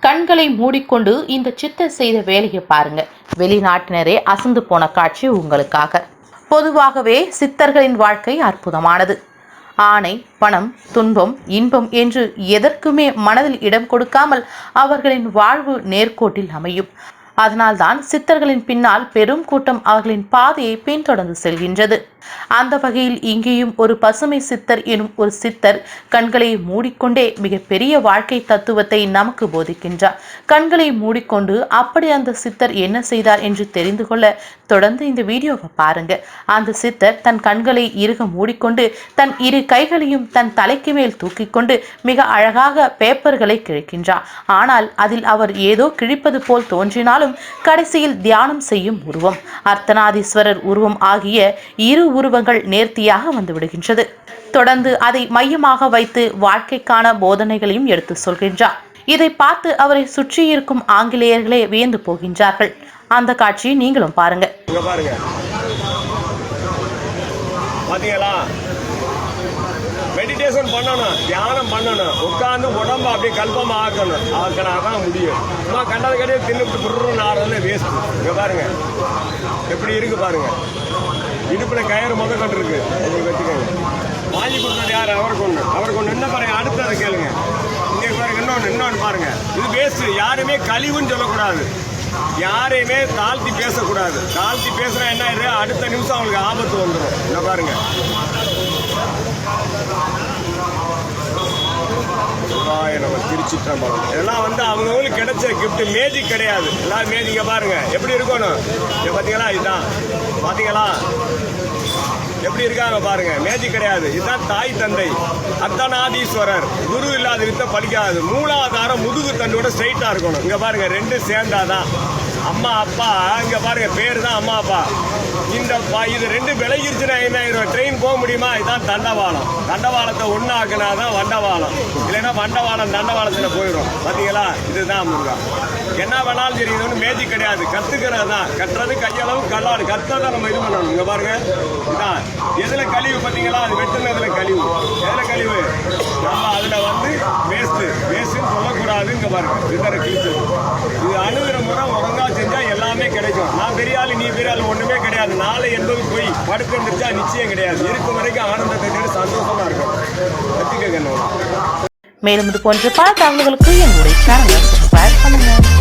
கண்களை மூடிக்கொண்டு இந்த சித்தர் செய்த வேலையை பாருங்க. வெளிநாட்டினரே அசந்து போன காட்சி உங்களுக்காக. பொதுவாகவே சித்தர்களின் வாழ்க்கை அற்புதமானது. ஆணை பணம் துன்பம் இன்பம் என்று எதற்குமே மனதில் இடம் கொடுக்காமல் அவர்களின் வாழ்வு நேர்கோட்டில் அமையும். அதனால்தான் சித்தர்களின் பின்னால் பெரும் கூட்டம் அவர்களின் பாதையை பின்தொடர்ந்து செல்கின்றது. அந்த வகையில் இங்கேயும் ஒரு பசுமை சித்தர் எனும் ஒரு சித்தர் கண்களை மூடிக்கொண்டே மிகப்பெரிய வாழ்க்கை தத்துவத்தை நமக்கு போதிக்கின்றார். கண்களை மூடிக்கொண்டு அப்படி அந்த சித்தர் என்ன செய்தார் என்று தெரிந்து கொள்ள தொடர்ந்து இந்த வீடியோவை பாருங்க. அந்த சித்தர் தன் கண்களை இறுக மூடிக்கொண்டு தன் இரு கைகளையும் தன் தலைக்கு மேல் தூக்கிக்கொண்டு மிக அழகாக பேப்பர்களை கிழிக்கின்றார். ஆனால் அதில் அவர் ஏதோ கிழிப்பது போல் தோன்றினாலும் கடைசியில் தியானம் செய்யும் உருவம். அர்த்தநாதீஸ்வரர் உருவம் ஆகிய இரு உருவங்கள் நேர்த்தியாக வந்துவிடுகின்றது. தொடர்ந்து அதை மையமாக வைத்து வாழ்க்கைக்கான போதனைகளையும் எடுத்து சொல்கின்றார். இதை பார்த்து அவரை சுற்றி இருக்கும் ஆங்கிலேயர்களே வியந்து போகின்றார்கள். அந்த காட்சியை நீங்களும் பாருங்க. பாருங்க. பாத்தீங்களா? மெடிடேஷன் பண்ணணும் தியானம் பண்ணணும். உட்காந்து உடம்ப அப்படியே கல்பமாக ஆக்கணும். ஆக்கினா தான் முடியும். சும்மா கண்டது கடையே தின்னுட்டு புருன்னு ஆடுறதுல வேஸ்ட் இங்கே பாருங்க. எப்படி இருக்கு பாருங்க. இடுப்பில் கயிறு முத கொண்டு இருக்கு. உங்களுக்கு வச்சுக்கோங்க. வாங்கி கொடுத்தது யார்? அவருக்கு ஒன்று அவருக்கு ஒன்று என்ன பாருங்க அதை கேளுங்க. இங்கே பாருங்க இன்னொன்று இன்னொன்று பாருங்க. இது வேஸ்ட் யாருமே கழிவுன்னு சொல்லக்கூடாது. யாரையுமே தாழ்த்தி பேசக்கூடாது. தாழ்த்தி பேசுனா என்ன அடுத்த நிமிஷம் அவங்களுக்கு ஆபத்து வந்துடும் இங்க பாருங்க. திருச்சிற்றம்பலம் இதெல்லாம் வந்து அவங்கவுங்களுக்கு கிடைச்ச கிஃப்ட் மேஜிக் கிடையாது. எல்லாம் மேஜிக்க பாருங்க. எப்படி இருக்கணும்? இங்க பார்த்தீங்களா இதுதான் பார்த்தீங்களா எப்படி இருக்காங்க பாருங்க. மேஜிக் கிடையாது. இதுதான் தாய் தந்தை. அர்த்தநாதீஸ்வரர். குரு இல்லாத வித்த படிக்காது மூலாதாரம் முதுகு தண்டோட ஸ்ட்ரைட்டா இருக்கணும். இங்க பாருங்க. ரெண்டு சேர்ந்தாதான். அம்மா அப்பா இங்கே பாருங்க பேர் தான் அம்மா அப்பா. இந்த இது ரெண்டு விலகிருச்சுன்னா என்ன ஆயிரும்? ட்ரெயின் போக முடியுமா? இதுதான் தண்டவாளம். தண்டவாளத்தை ஒன்றாக்குனா தான் வண்டவாளம். இல்லைன்னா வண்டவாளம் தண்டவாளத்தில் போயிடும். பார்த்தீங்களா இதுதான் முருகா. என்ன வேணாலும் சரி இது ஒன்றும் மேஜிக் கிடையாது. கற்றுக்கிறது தான். கட்டுறது கையளவு கல்லாடு கற்றதை நம்ம இது பண்ணணும். இங்கே பாருங்க. இதான். எதில் கழிவு பார்த்தீங்களா அது வெட்டுனதுல கழிவு. எதில் கழிவு? நம்ம அதில் வந்து வேஸ்ட்டு வேஸ்ட்டுன்னு சொல்லக்கூடாது இங்கே பாருங்க. இதர கிழிச்சு இது அணுகிற முறை என்பது போய் நிச்சயம் கிடையாது. இருக்கும் வரைக்கும் ஆனந்தத்தை தேடி சந்தோஷமா இருக்கும். வச்சுக்க கண்ணு. மேலும் இது போன்ற பல தகவல்களுக்கு எங்களுடைய சேனலை சப்ஸ்கிரைப் பண்ணுங்கள்